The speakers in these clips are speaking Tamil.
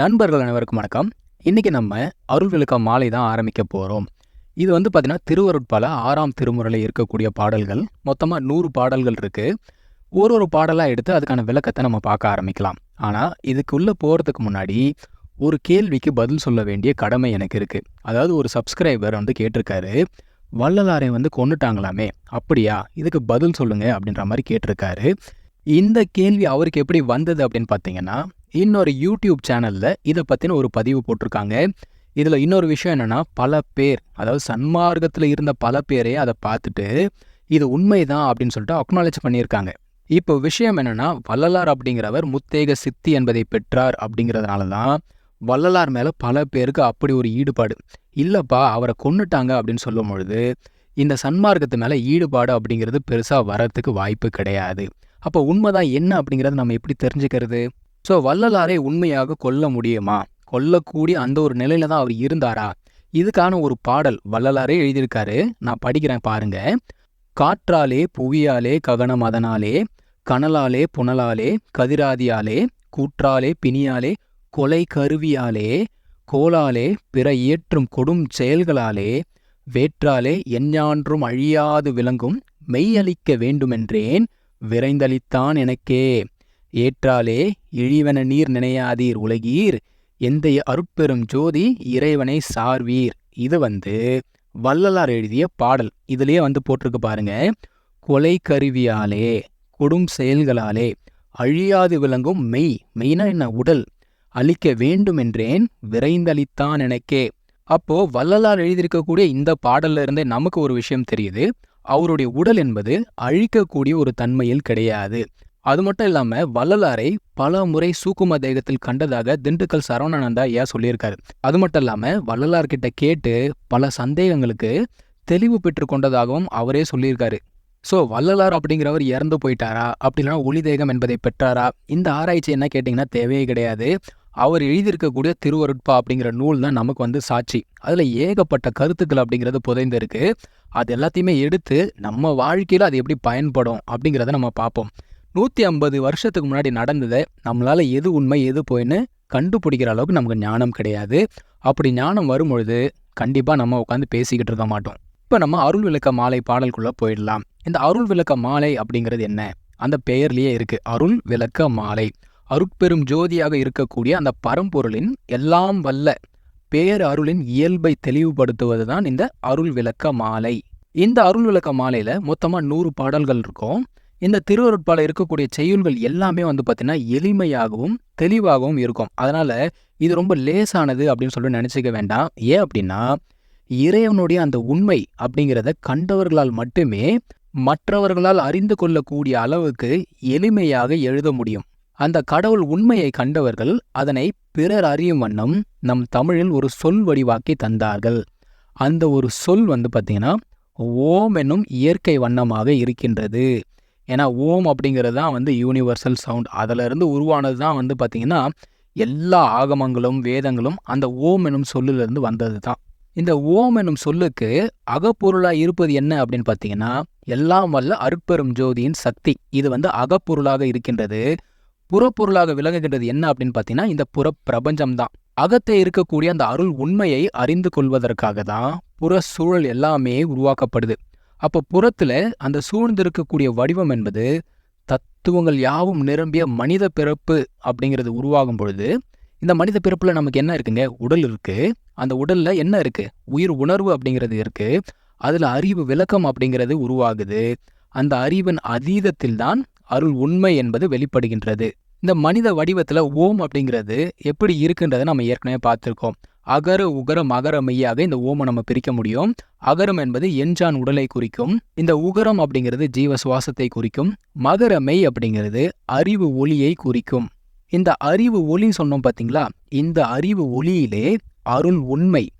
நண்பர்கள் அனைவருக்கும் வணக்கம். இன்னைக்கு நம்ம அருள் விளக்க மாலை தான் ஆரம்பிக்க போகிறோம் இது வந்து பார்த்திங்கன்னா திருவருட்பால ஆறாம் திருமுறையில் இருக்கக்கூடிய பாடல்கள். மொத்தமாக நூறு பாடல்கள் இருக்கு. ஒரு ஒரு பாடலாக எடுத்து அதுக்கான விளக்கத்தை நம்ம பார்க்க ஆரம்பிக்கலாம். ஆனால் இதுக்குள்ளே போகிறதுக்கு முன்னாடி ஒரு கேள்விக்கு பதில் சொல்ல வேண்டிய கடமை எனக்கு இருக்குது அதாவது ஒரு சப்ஸ்கிரைபர் வந்து கேட்டிருக்காரு வள்ளலாரை வந்து கொன்னுட்டாங்களாமே அப்படியா? இதுக்கு பதில் சொல்லுங்க அப்படின்ற மாதிரி கேட்டிருக்காரு. இந்த கேள்வி அவருக்கு எப்படி வந்தது அப்படின்னு பார்த்தீங்கன்னா இன்னொரு யூடியூப் சேனலில் இதை பற்றின ஒரு பதிவு போட்டிருக்காங்க இதில் இன்னொரு விஷயம் என்னென்னா பல பேர் அதாவது சன்மார்க்கத்தில் இருந்த பல பேரே அதை பார்த்துட்டு இது உண்மைதான் அப்படின்னு சொல்லிட்டு அக்னாலேஜ் பண்ணியிருக்காங்க. இப்போ விஷயம் என்னென்னா வள்ளலார் அப்படிங்கிறவர் முத்தேக சித்தி என்பதை பெற்றார் அப்படிங்கிறதுனால தான் வள்ளலார் மேலே பல பேருக்கு அப்படி ஒரு ஈடுபாடு. இல்லைப்பா அவரை கொன்னுட்டாங்க அப்படின்னு சொல்லும் பொழுது இந்த சன்மார்க்கத்து மேலே ஈடுபாடு அப்படிங்கிறது பெருசாக வரத்துக்கு வாய்ப்பு கிடையாது. அப்போ உண்மைதான் என்ன அப்படிங்கிறத நம்ம எப்படி தெரிஞ்சுக்கிறது? ஸோ வள்ளலாரை உண்மையாக கொல்ல முடியுமா? கொல்லக்கூடிய அந்த ஒரு நிலையில தான் அவர் இருந்தாரா? இதுக்கான ஒரு பாடல் வள்ளலாரே எழுதியிருக்காரு. நான் படிக்கிறேன் பாருங்க. காற்றாலே புவியாலே ககனம் அதனாலே கனலாலே புனலாலே கதிராதியாலே கூற்றாலே பிணியாலே கொலை கருவியாலே கோலாலே பிற இயற்றும் கொடும் செயல்களாலே வேற்றாலே எஞ்ஞான்றும் அழியாது விளங்கும் மெய்யளிக்க வேண்டுமென்றேன் விரைந்தளித்தான் எனக்கே. ஏற்றாலே இழிவன நீர் நினையாதீர் உலகீர் எந்தைய அருட்பெரும் ஜோதி இறைவனை சார்வீர். இது வந்து வள்ளலார் எழுதிய பாடல். இதுலயே வந்து போட்டிருக்கு பாருங்க. கொலை கருவியாலே கொடும் செயல்களாலே அழியாது விளங்கும் மெய். மெய்னா என்ன? உடல். அழிக்க வேண்டுமென்றேன் விரைந்தளித்தான் எனக்கே. அப்போ வள்ளலார் எழுதியிருக்கக்கூடிய இந்த பாடல்ல இருந்தே நமக்கு ஒரு விஷயம் தெரியுது. அவருடைய உடல் என்பது அழிக்கக்கூடிய ஒரு தன்மையில் கிடையாது. அது மட்டும் இல்லாம வள்ளலாரை பல முறை சூக்கும தேகத்தில் கண்டதாக திண்டுக்கல் சரவணானந்தா ஐயா சொல்லியிருக்காரு. அது மட்டும் இல்லாம வள்ளலார்கிட்ட கேட்டு பல சந்தேகங்களுக்கு தெளிவு பெற்று கொண்டதாகவும் அவரே சொல்லியிருக்காரு. ஸோ வள்ளலார் அப்படிங்கிறவர் இறந்து போயிட்டாரா? அப்படின்னா ஒளி தேகம் என்பதை பெற்றாரா? இந்த ஆராய்ச்சி என்ன கேட்டிங்கன்னா தேவையே கிடையாது. அவர் எழுதியிருக்கக்கூடிய திருவருட்பா அப்படிங்கிற நூல் தான் நமக்கு வந்து சாட்சி. அதில் ஏகப்பட்ட கருத்துக்கள் அப்படிங்கிறது புதைந்திருக்கு. அது எல்லாத்தையுமே எடுத்து நம்ம வாழ்க்கையில் அது எப்படி பயன்படும் அப்படிங்கிறத நம்ம பார்ப்போம். நூற்றி ஐம்பது வருஷத்துக்கு முன்னாடி நடந்ததை நம்மளால் எது உண்மை எது போயின்னு கண்டுபிடிக்கிற அளவுக்கு நமக்கு ஞானம் கிடையாது. அப்படி ஞானம் வரும்பொழுது கண்டிப்பாக நம்ம உட்காந்து பேசிக்கிட்டு இருக்க மாட்டோம். இப்போ நம்ம அருள் விளக்க மாலை பாடல்குள்ளே போயிடலாம். இந்த அருள் விளக்க மாலை அப்படிங்கிறது என்ன? அந்த பெயர்லேயே இருக்கு. அருள் விளக்க மாலை. அருட்பெரும் ஜோதியாக இருக்கக்கூடிய அந்த பரம்பொருளின் எல்லாம் வல்ல பேர் அருளின் இயல்பை தெளிவுபடுத்துவது தான் இந்த அருள் விளக்க மாலை. இந்த அருள் விளக்க மாலையில் மொத்தமாக நூறு பாடல்கள் இருக்கும். இந்த திருவருட்பால இருக்கக்கூடிய செய்யுள்கள் எல்லாமே வந்து பார்த்தீங்கன்னா எளிமையாகவும் தெளிவாகவும் இருக்கும். அதனால இது ரொம்ப லேசானது அப்படின்னு சொல்லி நினச்சிக்க வேண்டாம். ஏன் அப்படின்னா இறைவனுடைய அந்த உண்மை அப்படிங்கிறத கண்டவர்களால் மட்டுமே மற்றவர்களால் அறிந்து கொள்ளக்கூடிய அளவுக்கு எளிமையாக எழுத முடியும். அந்த கடவுள் உண்மையை கண்டவர்கள் அதனை பிறர் அறியும் வண்ணம் நம் தமிழில் ஒரு சொல் வடிவாக்கி தந்தார்கள். அந்த ஒரு சொல் வந்து பார்த்திங்கன்னா ஓம் என்னும் இயற்கை வண்ணமாக இருக்கின்றது. ஏன்னா ஓம் அப்படிங்கிறது தான் வந்து யூனிவர்சல் சவுண்ட் அதிலிருந்து உருவானது தான் வந்து பார்த்திங்கன்னா எல்லா ஆகமங்களும் வேதங்களும் அந்த ஓம் எனும் சொல்லிலிருந்து வந்தது தான். இந்த ஓம் எனும் சொல்லுக்கு அகப்பொருளாக இருப்பது என்ன அப்படின்னு பார்த்தீங்கன்னா எல்லாம் வல்ல அருட்பெரும் ஜோதியின் சக்தி. இது வந்து அகப்பொருளாக இருக்கின்றது. புறப்பொருளாக விளங்குகின்றது என்ன அப்படின்னு பார்த்தீங்கன்னா இந்த புற பிரபஞ்சம்தான் அகத்தை இருக்கக்கூடிய அந்த அருள் உண்மையை அறிந்து கொள்வதற்காக தான் புற சூழல் எல்லாமே உருவாக்கப்படுது. அப்போ புறத்துல அந்த சூழ்ந்திருக்கக்கூடிய வடிவம் என்பது தத்துவங்கள் யாவும் நிரம்பிய மனித பிறப்பு அப்படிங்கிறது உருவாகும் பொழுது இந்த மனித பிறப்புல நமக்கு என்ன இருக்குங்க? உடல் இருக்கு. அந்த உடல்ல என்ன இருக்கு? உயிர் உணர்வு அப்படிங்கிறது இருக்கு. அதுல அறிவு விளக்கம் அப்படிங்கிறது உருவாகுது. அந்த அறிவின் அதீதத்தில் தான் அருள் உண்மை என்பது வெளிப்படுகின்றது. இந்த மனித வடிவத்துல ஓம் அப்படிங்கிறது எப்படி இருக்குன்றதை நம்ம ஏற்கனவே பார்த்துருக்கோம். அகர உகர மகர மெய்யாக இந்த ஓமை நம்ம பிரிக்க முடியும். அகரம் என்பது எஞ்சான் உடலை குறிக்கும். இந்த உகரம் அப்படிங்கிறது ஜீவ சுவாசத்தை குறிக்கும். மகர மெய் அப்படிங்கிறது அறிவு ஒளியை குறிக்கும். இந்த அறிவு ஒளி சொன்னோம் பார்த்தீங்களா இந்த அறிவு ஒளியிலே அருள் உண்மை.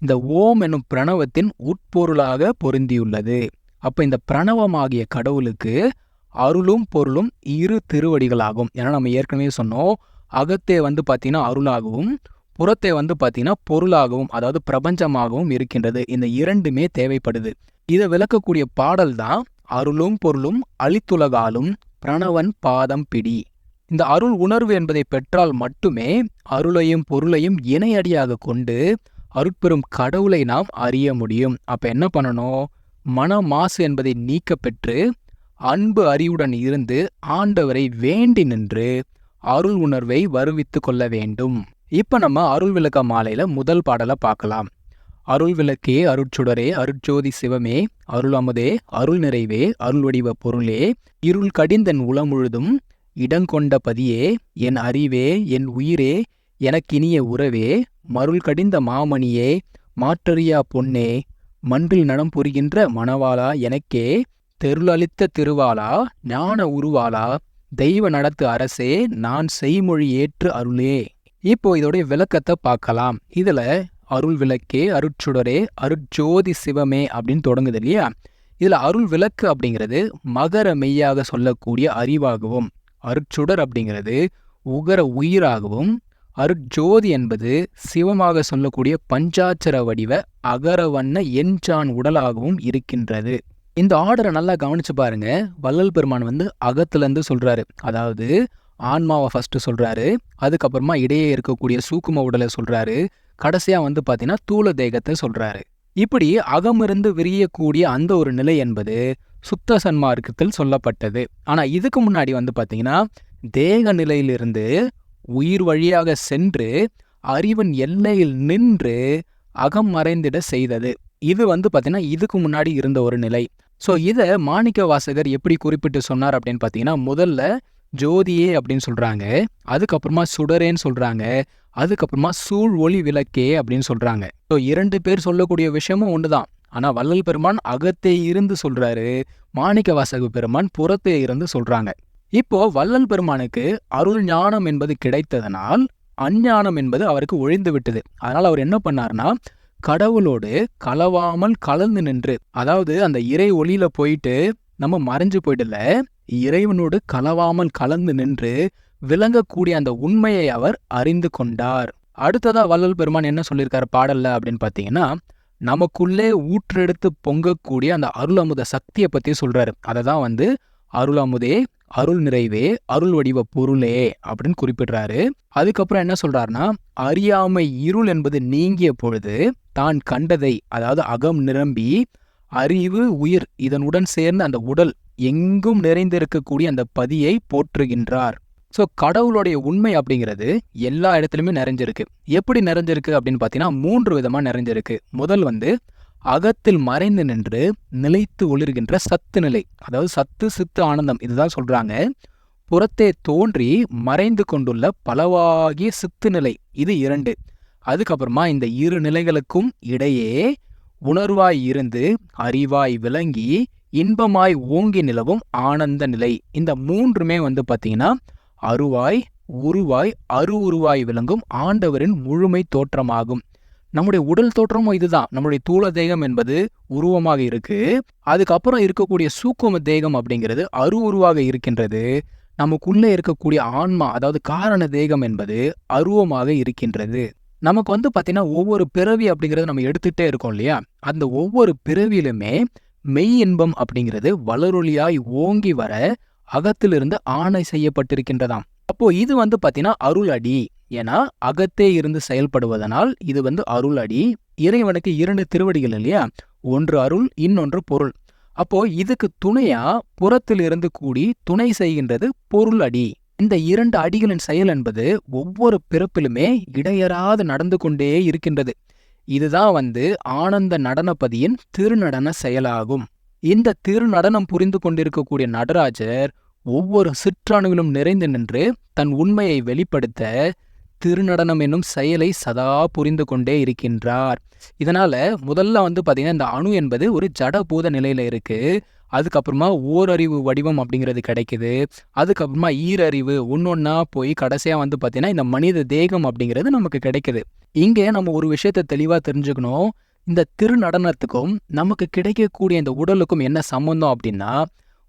இந்த ஓம் என்னும் பிரணவத்தின் உட்பொருளாக பொருந்தியுள்ளது. அப்ப இந்த பிரணவமாகிய கடவுளுக்கு அருளும் பொருளும் இரு திருவடிகளாகும். ஏன்னா நம்ம ஏற்கனவே சொன்னோம். அகத்தே வந்து பார்த்தீங்கன்னா அருளாகவும் புறத்தை வந்து பார்த்தீங்கன்னா பொருளாகவும் அதாவது பிரபஞ்சமாகவும் இருக்கின்றது. இந்த இரண்டுமே தேவைப்படுது. இதை விளக்கக்கூடிய பாடல் தான் அருளும் பொருளும் அழித்துலகாலும் பிரணவன் பாதம் பிடி. இந்த அருள் உணர்வு என்பதை பெற்றால் மட்டுமே அருளையும் பொருளையும் இணையடியாக கொண்டு அருட்பெரும் கடவுளை நாம் அறிய முடியும். அப்ப என்ன பண்ணணும்? மன மாசு என்பதை நீக்க பெற்று அன்பு அறிவுடன் இருந்து ஆண்டவரை வேண்டி நின்று அருள் உணர்வை வருவித்து கொள்ள வேண்டும். இப்ப நம்ம அருள் விளக்க மாலையில முதல் பாடலை பார்க்கலாம். அருள் விளக்கே அருட்சுடரே அருட்ஜோதி சிவமே அருள் அமுதே அருள் நிறைவே அருள் வடிவ பொருளே இருள் கடிந்தன் உளமுழுதும் இடங்கொண்ட பதியே என் அறிவே என் உயிரே எனக்கினிய உறவே மருள் கடிந்த மாமணியே மாற்றறியா பொன்னே மன்றில் நடம் புரிகின்ற மணவாளா எனக்கே தெருளளித்த திருவாளா ஞான உருவாளா தெய்வ நடத்து அரசே நான் செய்மொழி ஏற்று அருளே. இப்போ இதோடைய விளக்கத்தை பார்க்கலாம். இதுல அருள் விளக்கே அருட்சுடரே அருட்ஜோதி சிவமே அப்படின்னு தொடங்குது இல்லையா? இதுல அருள் விளக்கு அப்படிங்கிறது மகர மெய்யாக சொல்லக்கூடிய அறிவாகவும் அருட்சுடர் அப்படிங்கிறது உகர உயிராகவும் அருட்ஜோதி என்பது சிவமாக சொல்லக்கூடிய பஞ்சாட்சர வடிவ அகரவண்ண எஞ்சான் உடலாகவும் இருக்கின்றது. இந்த ஆர்டரை நல்லா கவனிச்சு பாருங்க. வள்ளல் பெருமான் வந்து அகத்துலேருந்து சொல்றாரு. அதாவது ஆன்மாவை ஃபர்ஸ்ட் சொல்றாரு. அதுக்கப்புறமா இடையே இருக்கக்கூடிய சூக்கும உடலை சொல்றாரு. கடைசியா வந்து பார்த்தீங்கன்னா தூல தேகத்தை சொல்றாரு. இப்படி அகமிருந்து விரியக்கூடிய அந்த ஒரு நிலை என்பது சுத்த சன்மார்க்கத்தில் சொல்லப்பட்டது. ஆனா இதுக்கு முன்னாடி வந்து பார்த்தீங்கன்னா தேக நிலையிலிருந்து உயிர் வழியாக சென்று அறிவன் எல்லையில் நின்று அகம் மறைந்திட செய்தது. இது வந்து பார்த்தீங்கன்னா இதுக்கு முன்னாடி இருந்த ஒரு நிலை. ஸோ இதை மாணிக்க வாசகர் எப்படி குறிப்பிட்டு சொன்னார் அப்படின்னு பார்த்தீங்கன்னா முதல்ல ஜோதியே அப்படின்னு சொல்றாங்க அதுக்கப்புறமா சுடரேன்னு சொல்றாங்க அதுக்கப்புறமா சூழ் ஒளி விளக்கே அப்படின்னு சொல்றாங்க. ஸோ இரண்டு பேர் சொல்லக்கூடிய விஷயமும் ஒண்ணுதான். ஆனா வள்ளல் பெருமான் அகத்தே இருந்து சொல்றாரு மாணிக்க வாசக பெருமான் புறத்தே இருந்து சொல்றாங்க. இப்போ வள்ளல் பெருமானுக்கு அருள் ஞானம் என்பது கிடைத்ததனால் அஞ்ஞானம் என்பது அவருக்கு ஒழிந்து விட்டது. அதனால அவர் என்ன பண்ணார்னா கடவுளோடு கலவாமல் கலந்து நின்று அதாவது அந்த இறை ஒளியில போயிட்டு நம்ம மறைஞ்சு போயிடல இறைவனோடு கலவாமல் கலந்து நின்று விளங்கக்கூடிய அந்த உண்மையை அவர் அறிந்து கொண்டார். அடுத்ததா வள்ளல் பெருமான் என்ன சொல்லியிருக்காரு பாடல்ல அப்படின்னு பார்த்தீங்கன்னா நமக்குள்ளே ஊற்றெடுத்து பொங்கக்கூடிய அந்த அருள் அமுத சக்தியை பத்தி சொல்றாரு. அதை தான் வந்து அருள் அமுதே அருள் நிறைவே அருள் வடிவ பொருளே அப்படின்னு குறிப்பிடுறாரு. அதுக்கப்புறம் என்ன சொல்றாருன்னா அறியாமை இருள் என்பது நீங்கிய பொழுது தான் கண்டதை அதாவது அகம் நிரம்பி அறிவு உயிர் இதனுடன் சேர்ந்த அந்த உடல் எங்கும் நிறைந்திருக்கக்கூடிய அந்த பதியை போற்றுகின்றார். ஸோ கடவுளுடைய உண்மை அப்படிங்கிறது எல்லா இடத்துலையுமே நிறைஞ்சிருக்கு. எப்படி நிறைஞ்சிருக்கு அப்படின்னு பார்த்தீங்கன்னா மூன்று விதமாக நிறைஞ்சிருக்கு. முதல் வந்து அகத்தில் மறைந்து நின்று நிலைத்து ஒளிர்கின்ற சத்து நிலை அதாவது சத்து சித்து ஆனந்தம் இதுதான் சொல்றாங்க. புறத்தே தோன்றி மறைந்து கொண்டுள்ள பலவாகிய சித்து நிலை இது இரண்டு. அதுக்கப்புறமா இந்த இரு நிலைகளுக்கும் இடையே உணர்வாய் இருந்து அறிவாய் விளங்கி இன்பமாய் ஓங்கி நிலவும் ஆனந்த நிலை. இந்த மூன்றுமே வந்து பார்த்தீங்கன்னா அருவாய் உருவாய் அரு உருவாய் விளங்கும் ஆண்டவரின் முழுமை தோற்றமாகும். நம்முடைய உடல் தோற்றமும் இதுதான். நம்முடைய தூள தேகம் என்பது உருவமாக இருக்கு. அதுக்கப்புறம் இருக்கக்கூடிய சூக்கும தேகம் அப்படிங்கிறது அரு உருவாக இருக்கின்றது. நமக்குள்ளே இருக்கக்கூடிய ஆன்மா அதாவது காரண தேகம் என்பது அருவமாக இருக்கின்றது. நமக்கு வந்து பார்த்தீங்கன்னா ஒவ்வொரு பிறவி அப்படிங்கிறத நம்ம எடுத்துகிட்டே இருக்கோம் இல்லையா? அந்த ஒவ்வொரு பிறவியிலுமே மெய் இன்பம் அப்படிங்கிறது வளரொலியாய் ஓங்கி வர அகத்திலிருந்து ஆணை செய்யப்பட்டிருக்கின்றதாம். அப்போ இது வந்து பார்த்தீங்கன்னா அருள் அடி ஏன்னா அகத்தே இருந்து செயல்படுவதனால் இது வந்து அருள் அடி இறைவனுக்கு இரண்டு திருவடிகள் இல்லையா? ஒன்று அருள் இன்னொன்று பொருள். அப்போ இதுக்கு துணையா புறத்திலிருந்து கூடி துணை செய்கின்றது பொருள் அடி இந்த இரண்டு அடிகளின் செயல் என்பது ஒவ்வொரு பிறப்பிலுமே இடையறாது நடந்து கொண்டே இருக்கின்றது. இதுதான் வந்து ஆனந்த நடனப்பதியின் திருநடன செயலாகும். இந்த திருநடனம் புரிந்து கொண்டிருக்கக்கூடிய நடராஜர் ஒவ்வொரு சிற்றணுவிலும் நிறைந்து நின்று தன் உண்மையை வெளிப்படுத்த திருநடனம் என்னும் செயலை சதா புரிந்து கொண்டே இருக்கின்றார். இதனால முதல்ல வந்து பாத்தீங்கன்னா இந்த அணு என்பது ஒரு ஜடபூத நிலையில இருக்கு. அதுக்கப்புறமா ஓரறிவு வடிவம் அப்படிங்கிறது கிடைக்குது. அதுக்கப்புறமா ஈரறிவு ஒன்றொன்னா போய் கடைசியா வந்து பாத்தீங்கன்னா இந்த மனித தேகம் அப்படிங்கிறது நமக்கு கிடைக்குது. இங்கே நம்ம ஒரு விஷயத்த தெளிவா தெரிஞ்சுக்கணும். இந்த திருநடனத்துக்கும் நமக்கு கிடைக்கக்கூடிய இந்த உடலுக்கும் என்ன சம்பந்தம் அப்படின்னா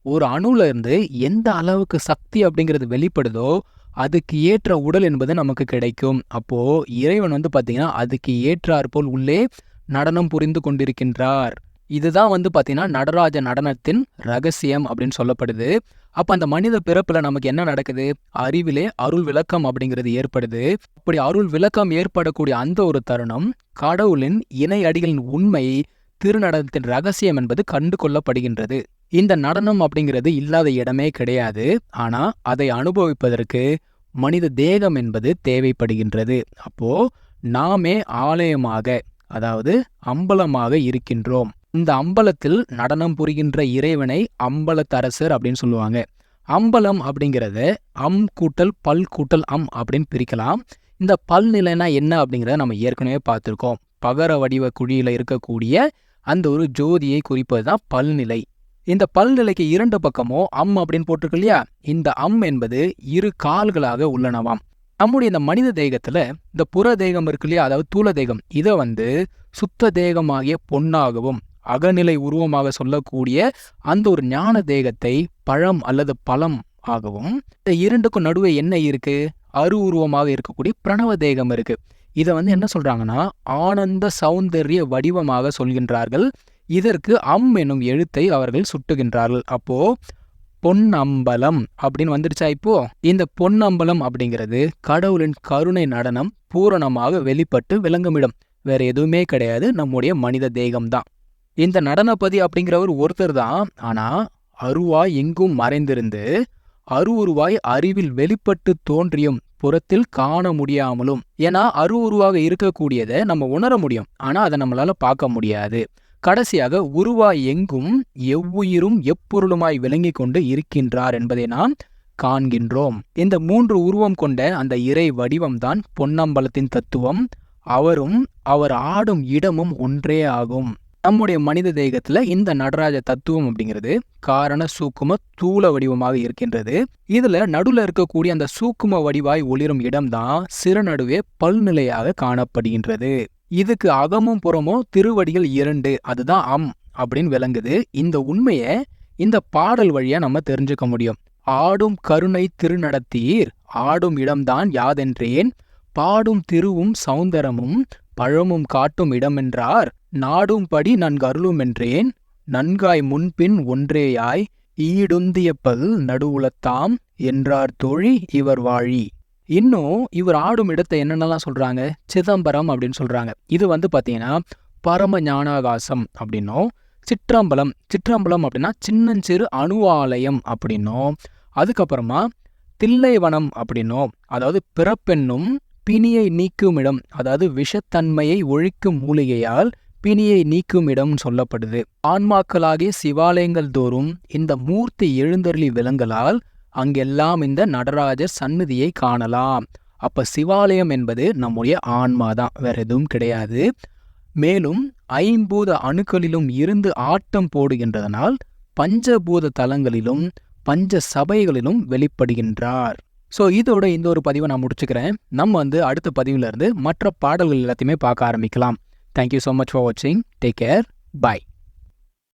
ஒரு அணுல இருந்து எந்த அளவுக்கு சக்தி அப்படிங்கிறது வெளிப்படுதோ அதுக்கு ஏற்ற உடல் என்பது நமக்கு கிடைக்கும். அப்போ இறைவன் வந்து பாத்தீங்கன்னா அதுக்கு ஏற்றாற்போல் உள்ளே நடனம் புரிந்து கொண்டிருக்கின்றார். இதுதான் வந்து பாத்தீங்கன்னா நடராஜ நடனத்தின் ரகசியம் அப்படின்னு சொல்லப்படுது. அப்ப அந்த மனித பிறப்புல நமக்கு என்ன நடக்குது? அறிவிலே அருள் விளக்கம் அப்படிங்கிறது ஏற்படுது. அப்படி அருள் விளக்கம் ஏற்படக்கூடிய அந்த ஒரு தருணம் கடவுளின் இணை அடிகளின் உண்மை திருநடனத்தின் ரகசியம் என்பது கண்டு கொள்ளப்படுகின்றது. இந்த நடனம் அப்படிங்கிறது இல்லாத இடமே கிடையாது. ஆனா அதை அனுபவிப்பதற்கு மனித தேகம் என்பது தேவைப்படுகின்றது. அப்போ நாமே ஆலயமாக அதாவது அம்பலமாக இருக்கின்றோம். இந்த அம்பலத்தில் நடனம் புரிகின்ற இறைவனை அம்பலத்தரசர் அப்படின்னு சொல்லுவாங்க. அம்பலம் அப்படிங்கிறத அம் கூட்டல் பல் கூட்டல் அம் அப்படின்னு பிரிக்கலாம். இந்த பல் நிலைனா என்ன அப்படிங்கிறத நம்ம ஏற்கனவே பார்த்துருக்கோம். பகர வடிவ குழியில இருக்கக்கூடிய அந்த ஒரு ஜோதியை குறிப்பது தான் பல்நிலை இந்த பல்நிலைக்கு இரண்டு பக்கமும் அம் அப்படின்னு போட்டிருக்கு இல்லையா? இந்த அம் என்பது இரு கால்களாக உள்ளனவாம். நம்முடைய இந்த மனித தேகத்துல இந்த புற தேகம் இருக்கு இல்லையா? அதாவது தூள தேகம். இதை வந்து சுத்த தேகமாகிய பொன்னாகவும் அகநிலை உருவமாக சொல்லக்கூடிய அந்த ஒரு ஞான தேகத்தை பழம் அல்லது பழம் ஆகவும் இந்த இரண்டுக்கும் நடுவே என்ன இருக்கு? அரு உருவமாக இருக்கக்கூடிய பிரணவ தேகம் இருக்கு. இதை வந்து என்ன சொல்றாங்கன்னா ஆனந்த சௌந்தரிய வடிவமாக சொல்கின்றார்கள். இதற்கு அம் என்னும் எழுத்தை அவர்கள் சுட்டுகின்றார்கள். அப்போ பொன்னம்பலம் அப்படின்னு வந்துடுச்சா இப்போ? இந்த பொன்னம்பலம் அப்படிங்கிறது கடவுளின் கருணை நடனம் பூரணமாக வெளிப்பட்டு விளங்குமிடம். வேற எதுவுமே கிடையாது. நம்முடைய மனித தேகம்தான். இந்த நடனப்பதி அப்படிங்கிறவர் ஒருத்தர் தான். ஆனா அருவாய் எங்கும் மறைந்திருந்து அருவுருவாய் அறிவில் வெளிப்பட்டு தோன்றியும் புறத்தில் காண முடியாமலும். ஏன்னா அருவுருவாக இருக்கக்கூடியதை நம்ம உணர முடியும். ஆனா அதை நம்மளால பார்க்க முடியாது. கடைசியாக உருவாய் எங்கும் எவ்வுயிரும் எப்பொருளுமாய் விளங்கிக் கொண்டு இருக்கின்றார் என்பதை நாம் காண்கின்றோம். இந்த மூன்று உருவம் கொண்ட அந்த இறை வடிவம்தான் பொன்னம்பலத்தின் தத்துவம். அவரும் அவர் ஆடும் இடமும் ஒன்றே ஆகும். நம்முடைய மனித தேகத்துல இந்த நடராஜ தத்துவம் அப்படிங்கிறது காரண சூக்கும தூள வடிவமாக இருக்கின்றது. இதுல நடுவில் இருக்கக்கூடிய அந்த சூக்கும வடிவாய் ஒளிரும் இடம்தான் சிறுநடுவே பல்நிலையாக காணப்படுகின்றது. இதுக்கு அகமும் புறமும் திருவடிகள் இரண்டு அதுதான் அம் அப்படின்னு விளங்குது. இந்த உண்மையை இந்த பாடல் வழியா நம்ம தெரிஞ்சுக்க முடியும். ஆடும் கருணை திருநடத்தீர் ஆடும் இடம்தான் யாதென்றேன் பாடும் திருவும் சௌந்தரமும் பழமும் காட்டும் இடமென்றார் நாடும்படி நன்கருளுமென்றேன் நன்காய் முன்பின் ஒன்றேயாய் ஈடுந்திய பல் நடுவுலத்தாம் என்றார் தோழி இவர் வாழி. இன்னும் இவர் ஆடும் இடத்தை என்னென்னலாம் சொல்றாங்க? சிதம்பரம் அப்படின்னு சொல்றாங்க. இது வந்து பாத்தீங்கன்னா பரம ஞானாகாசம் அப்படின்னும் சிற்றம்பலம் சிற்றம்பலம் அப்படின்னா சின்னஞ்சிறு அணுவாலயம் அப்படின்னும் அதுக்கப்புறமா தில்லைவனம் அப்படின்னும் அதாவது பிறப்பென்னும் பிணியை நீக்கும் இடம் அதாவது விஷத்தன்மையை ஒழிக்கும் மூலிகையால் பிணியை நீக்கும் இடம் சொல்லப்படுது. ஆன்மாக்களாகிய சிவாலயங்கள் தோறும் இந்த மூர்த்தி எழுந்தருளி விலங்கலால் அங்கெல்லாம் இந்த நடராஜர் சந்நிதியை காணலாம். அப்ப சிவாலயம் என்பது நம்முடைய ஆன்மா தான் வேற எதுவும் கிடையாது. மேலும் ஐம்பூத அணுக்களிலும் இருந்து ஆட்டம் போடுகின்றதனால் பஞ்சபூத தலங்களிலும் பஞ்ச சபைகளிலும் வெளிப்படுகின்றார். ஸோ இதோட இந்த ஒரு பதிவை நான் முடிச்சுக்கிறேன். நம்ம வந்து அடுத்த பதிவுல இருந்து மற்ற பாடல்கள் எல்லாத்தையுமே பார்க்க ஆரம்பிக்கலாம். Thank you so much for வாட்சிங் டேக் கேர் பை